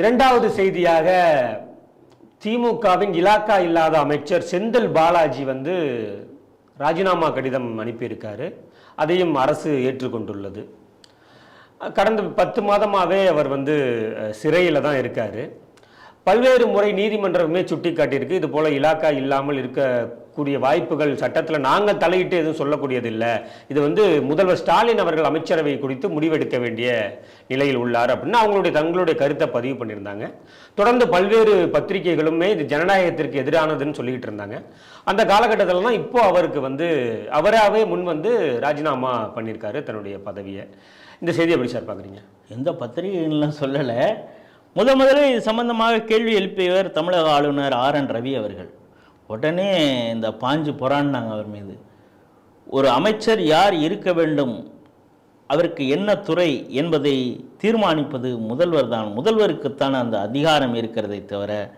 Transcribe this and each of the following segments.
இரண்டாவது செய்தியாக திமுகவின் இலாக்கா இல்லாத அமைச்சர் செந்தில் பாலாஜி வந்து ராஜினாமா கடிதம் அனுப்பியிருக்காரு. அதையும் அரசு ஏற்றுக்கொண்டுள்ளது. கடந்த பத்து மாதமாகவே அவர் வந்து சிறையில் தான் இருக்கார். பல்வேறு முறை நீதிமன்றமே சுட்டி காட்டியிருக்கு இது போல் இலாக்கா இல்லாமல் இருக்க கூடிய வாய்ப்புகள் சட்டத்தில் நாங்கள் தலையிட்டு எதுவும் சொல்லக்கூடியதில்லை. இது வந்து முதல்வர் ஸ்டாலின் அவர்கள் அமைச்சரவை குறித்து முடிவெடுக்க வேண்டிய நிலையில் உள்ளார் அப்படின்னு அவங்களுடைய தங்களுடைய கருத்தை பதிவு பண்ணியிருந்தாங்க. தொடர்ந்து பல்வேறு பத்திரிகைகளுமே இது ஜனநாயகத்திற்கு எதிரானதுன்னு சொல்லிக்கிட்டு இருந்தாங்க. அந்த காலகட்டத்தில் தான் இப்போ அவருக்கு வந்து அவராகவே முன் வந்து ராஜினாமா பண்ணியிருக்காரு தன்னுடைய பதவியை. இந்த செய்தி எப்படி சார் பார்க்குறீங்க? எந்த பத்திரிகைகள்லாம் சொல்லலை. முத முதல்ல இது சம்பந்தமாக கேள்வி எழுப்பியவர் தமிழக ஆளுநர் ஆர் என் ரவி அவர்கள். உடனே இந்த பாஞ்சு புறான்னாங்க அவர் மீது. ஒரு அமைச்சர் யார் இருக்க வேண்டும்? அவருக்கு என்ன துறை என்பதை தீர்மானிப்பது முதல்வர் தான். முதல்வருக்குத்தான் அந்த அதிகாரம் இருக்கிறதை தவிர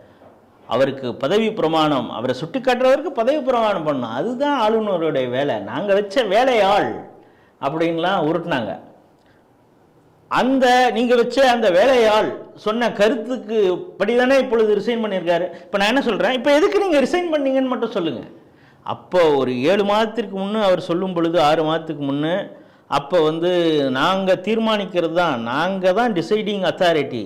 அவருக்கு பதவி பிரமாணம் அவரை சுட்டி காட்டுறவருக்கு பதவி பிரமாணம் பண்ணணும். அதுதான் ஆளுநருடைய வேலை. நாங்கள் வச்ச வேலையாள் அப்படின்லாம் உருட்டினாங்க. அந்த நீங்கள் வச்ச அந்த வேலையாள் சொன்ன கருத்துக்கு படிதானே இப்பொழுது ரிசைன் பண்ணியிருக்காரு. இப்போ நான் என்ன சொல்கிறேன் இப்போ எதுக்கு நீங்கள் ரிசைன் பண்ணீங்கன்னு மட்டும் சொல்லுங்கள் அப்போ ஒரு ஏழு மாதத்திற்கு முன்னே அவர் சொல்லும் பொழுது ஆறு மாதத்துக்கு முன்னே அப்போ வந்து நாங்கள் தீர்மானிக்கிறது தான். நாங்கள் தான் டிசைடிங் அத்தாரிட்டி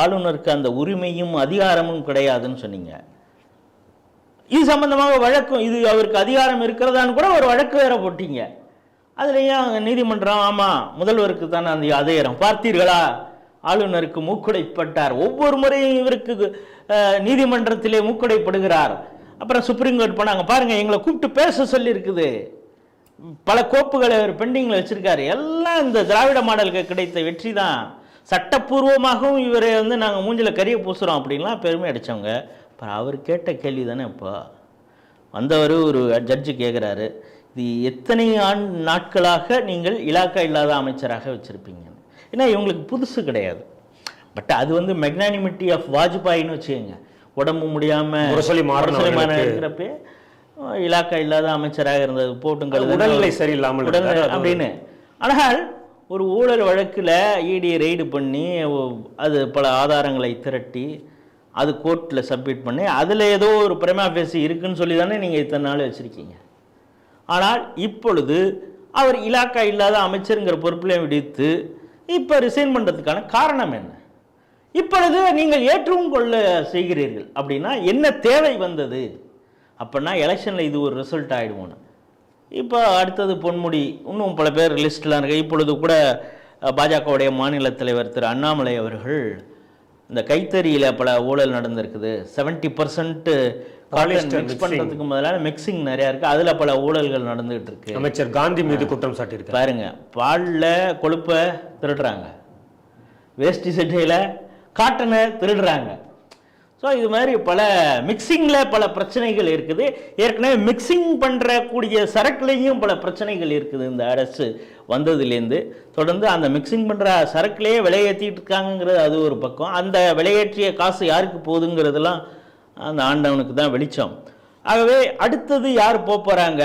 ஆளுநருக்கு அந்த உரிமையும் அதிகாரமும் கிடையாதுன்னு சொன்னீங்க. இது சம்பந்தமாக வழக்கும் இது அவருக்கு அதிகாரம் இருக்கிறதான்னு கூட ஒரு வழக்கு வேற போட்டீங்க. அதுலேயும் நீதிமன்றம் ஆமாம் முதல்வருக்கு தானே அந்த அதிகாரம் பார்த்தீர்களா? ஆளுநருக்கு மூக்குடைப்பட்டார். ஒவ்வொரு முறையும் இவருக்கு நீதிமன்றத்திலே மூக்குடைப்படுகிறார். அப்புறம் சுப்ரீம் கோர்ட் போனாங்க பாருங்கள் எங்களை கூப்பிட்டு பேச சொல்லியிருக்குது. பல கோப்புகளை அவர் பெண்டிங்கில் வச்சுருக்காரு. எல்லாம் இந்த திராவிட மாடலுக்கு கிடைத்த வெற்றி தான். சட்டப்பூர்வமாகவும் இவரை வந்து நாங்கள் மூஞ்சில் கரிய பூசுகிறோம் அப்படின்லாம் பெருமை அடித்தவங்க அப்புறம் அவர் கேட்ட கேள்வி தானே இப்போ? வந்தவர் ஒரு ஜட்ஜு கேட்குறாரு இது எத்தனை ஆண் நாட்களாக நீங்கள் இலாக்கா இல்லாத அமைச்சராக வச்சுருப்பீங்க? ஏன்னா இவங்களுக்கு புதுசு கிடையாது. பட் அது வந்து மெக்னானிமிட்டி ஆஃப் வாஜ்பாயின்னு வச்சுக்கோங்க. உடம்பு முடியாமல் மாறனவர்களுக்கு. இருக்கிறப்ப இலாக்கா இல்லாத அமைச்சராக இருந்தது போட்டுங்கள் உடல்நிலை சரியில்லாமல் அப்படின்னு. ஆனால் ஒரு ஊழல் வழக்கில் இடி ரெய்டு பண்ணி அது பல ஆதாரங்களை திரட்டி அது கோர்ட்டில் சப்மிட் பண்ணி அதில் ஏதோ ஒரு பிரமா பேசி இருக்குன்னு சொல்லி தானே நீங்கள் இத்தனை நாள் வச்சுருக்கீங்க? ஆனால் இப்பொழுது அவர் இலாக்கா இல்லாத அமைச்சருங்கிற பொறுப்பில் விடுத்து இப்போ ரிசைன் பண்ணுறதுக்கான காரணம் என்ன? இப்பொழுது நீங்கள் ஏற்றவும் கொள்ள செய்கிறீர்கள். அப்படின்னா என்ன தேவை வந்தது? அப்படின்னா எலெக்ஷனில் இது ஒரு ரிசல்ட் ஆகிடுவோன்னு இப்போ அடுத்தது பொன்முடி இன்னும் பல பேர் லிஸ்ட்லாம் இருக்கு. இப்பொழுது கூட பாஜகவுடைய மாநில தலைவர் திரு அண்ணாமலை அவர்கள் இந்த கைத்தறியில் பல ஊழல் நடந்திருக்குது. Seventy percent mix. பண்ணுறதுக்கு முதலான மிக்சிங் நிறையா இருக்குது அதில் பல ஊழல்கள் நடந்துகிட்டு இருக்கு. அமைச்சர் காந்தி மீது குற்றம் சாட்டியிருக்காரு. பாருங்க பாலில் கொழுப்பை திருடுறாங்க. வேஷ்டி சட்டையில் காட்டனை திருடுறாங்க. ஸோ இது மாதிரி பல மிக்சிங்கில் பல பிரச்சனைகள் இருக்குது. ஏற்கனவே மிக்சிங் பண்ணுற கூடிய சரக்குலேயும் பல பிரச்சனைகள் இருக்குது. இந்த அரசு வந்ததுலேருந்து தொடர்ந்து அந்த மிக்சிங் பண்ணுற சரக்குலேயே விலையேற்றிட்டு இருக்காங்கங்கிறது அது ஒரு பக்கம். அந்த விலையேற்றிய காசு யாருக்கு போகுதுங்கிறதெல்லாம் அந்த ஆண்டவனுக்கு தான் வெளிச்சம். ஆகவே அடுத்தது யார் போக போகிறாங்க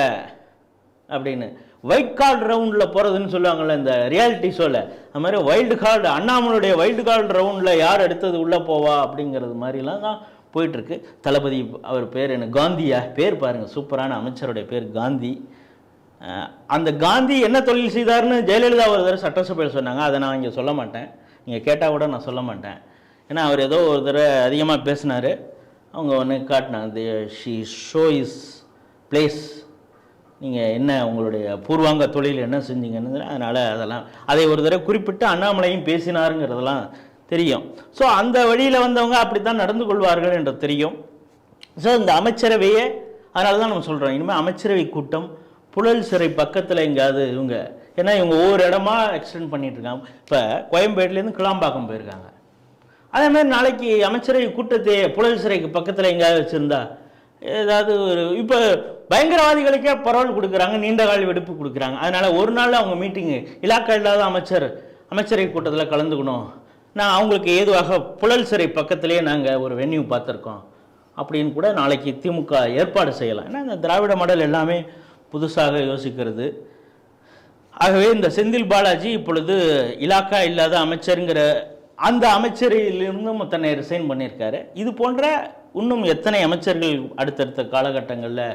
அப்படின்னு ஒயிட் கார்டு ரவுண்டில் போகிறதுன்னு சொல்லுவாங்கள்ல இந்த ரியாலிட்டி ஷோவில் அது மாதிரி வைல்டு கார்டு அண்ணாமலுடைய வைல்டு கார்டு ரவுண்டில் யார் அடுத்தது உள்ளே போவா அப்படிங்கிறது மாதிரிலாம் தான் போயிட்டுருக்கு. தளபதி அவர் பேர் என்ன? காந்தியா பேர் பாருங்கள் சூப்பரான அமைச்சருடைய பேர் காந்தி. அந்த காந்தி என்ன தொழில் செய்தார்னு ஜெயலலிதா ஒரு தடவை சட்டசபையில் சொன்னாங்க. அதை நான் இங்கே சொல்ல மாட்டேன். நீங்கள் கேட்டால் கூட நான் சொல்ல மாட்டேன். ஏன்னா அவர் ஏதோ ஒரு தடவை அதிகமாக பேசினார். அவங்க ஒன்று காட்டினாங்க ஷி ஷோ இஸ் பிளேஸ் நீங்கள் என்ன உங்களுடைய பூர்வாங்க தொழில் என்ன செஞ்சீங்கன்னு? அதனால் அதெல்லாம் அதை ஒரு தடவை குறிப்பிட்டு அண்ணாமலையும் பேசினாருங்கிறதெல்லாம் தெரியும். ஸோ அந்த வழியில் வந்தவங்க அப்படி தான் நடந்து கொள்வார்கள் என்று தெரியும். ஸோ இந்த அமைச்சரவையே அதனால தான் நம்ம சொல்கிறோம் இனிமேல் அமைச்சரவை கூட்டம் புழல் சிறை பக்கத்தில் எங்கேயாவது இவங்க ஏன்னா இவங்க ஒவ்வொரு இடமா எக்ஸ்டெண்ட் பண்ணிட்டு இருக்காங்க. இப்போ கோயம்பேட்டிலேருந்து கிளாம்பாக்கம் போயிருக்காங்க. அதே மாதிரி நாளைக்கு அமைச்சரவை கூட்டத்தை புழல் சிறைக்கு பக்கத்தில் எங்கேயாவது வச்சுருந்தா ஏதாவது ஒரு இப்போ பயங்கரவாதிகளுக்கே பரவல் கொடுக்குறாங்க நீண்ட கால விடுப்பு கொடுக்குறாங்க. அதனால் ஒரு நாள் அவங்க மீட்டிங்கு இலாக்கா இல்லாத அமைச்சர் அமைச்சரவை கூட்டத்தில் கலந்துக்கணும். நான் அவங்களுக்கு ஏதுவாக புழல் சிறை பக்கத்திலேயே நாங்கள் ஒரு வென்யூ பார்த்துருக்கோம். அப்படின்னு கூட நாளைக்கு திமுக ஏற்பாடு செய்யலாம். ஏன்னா இந்த திராவிட மாடல் எல்லாமே புதுசாக யோசிக்கிறது. ஆகவே இந்த செந்தில் பாலாஜி இப்பொழுது இலாக்கா இல்லாத அமைச்சருங்கிற அந்த அமைச்சரையிலிருந்தும் தன்னை ரிசைன் பண்ணியிருக்காரு. இது போன்ற இன்னும் எத்தனை அமைச்சர்கள் அடுத்தடுத்த காலகட்டங்களில்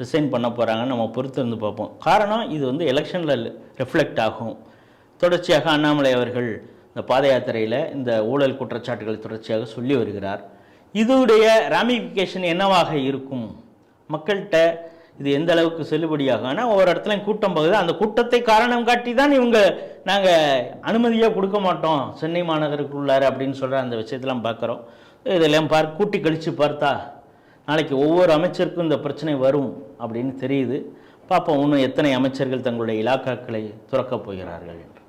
ரிசைன் பண்ண போகிறாங்கன்னு நம்ம பொறுத்து இருந்து பார்ப்போம். காரணம் இது வந்து எலெக்ஷனில் ரிஃப்ளெக்ட் ஆகும். தொடர்ச்சியாக அண்ணாமலை அவர்கள் இந்த பாத யாத்திரையில் இந்த ஊழல் குற்றச்சாட்டுகளை தொடர்ச்சியாக சொல்லி வருகிறார். இதுடைய ராமிஃபிகேஷன் என்னவாக இருக்கும்? மக்கள்கிட்ட இது எந்த அளவுக்கு செல்லுபடியாகும்னா ஒவ்வொரு இடத்துலையும் கூட்டம் போகுது. அந்த கூட்டத்தை காரணம் காட்டி தான் இவங்க நாங்கள் அனுமதியாக கொடுக்க மாட்டோம். சென்னை மாநகருக்குள்ளார அப்படின்னு சொல்கிற அந்த விஷயத்தெல்லாம் பார்க்குறோம். இதெல்லாம் பார் கூட்டி கழித்து பார்த்தா நாளைக்கு ஒவ்வொரு அமைச்சருக்கும் இந்த பிரச்சனை வரும் அப்படின்னு தெரியுது. பார்ப்போம் இன்னும் எத்தனை அமைச்சர்கள் தங்களுடைய இலாக்காக்களை துறக்கப் போகிறார்கள் என்று.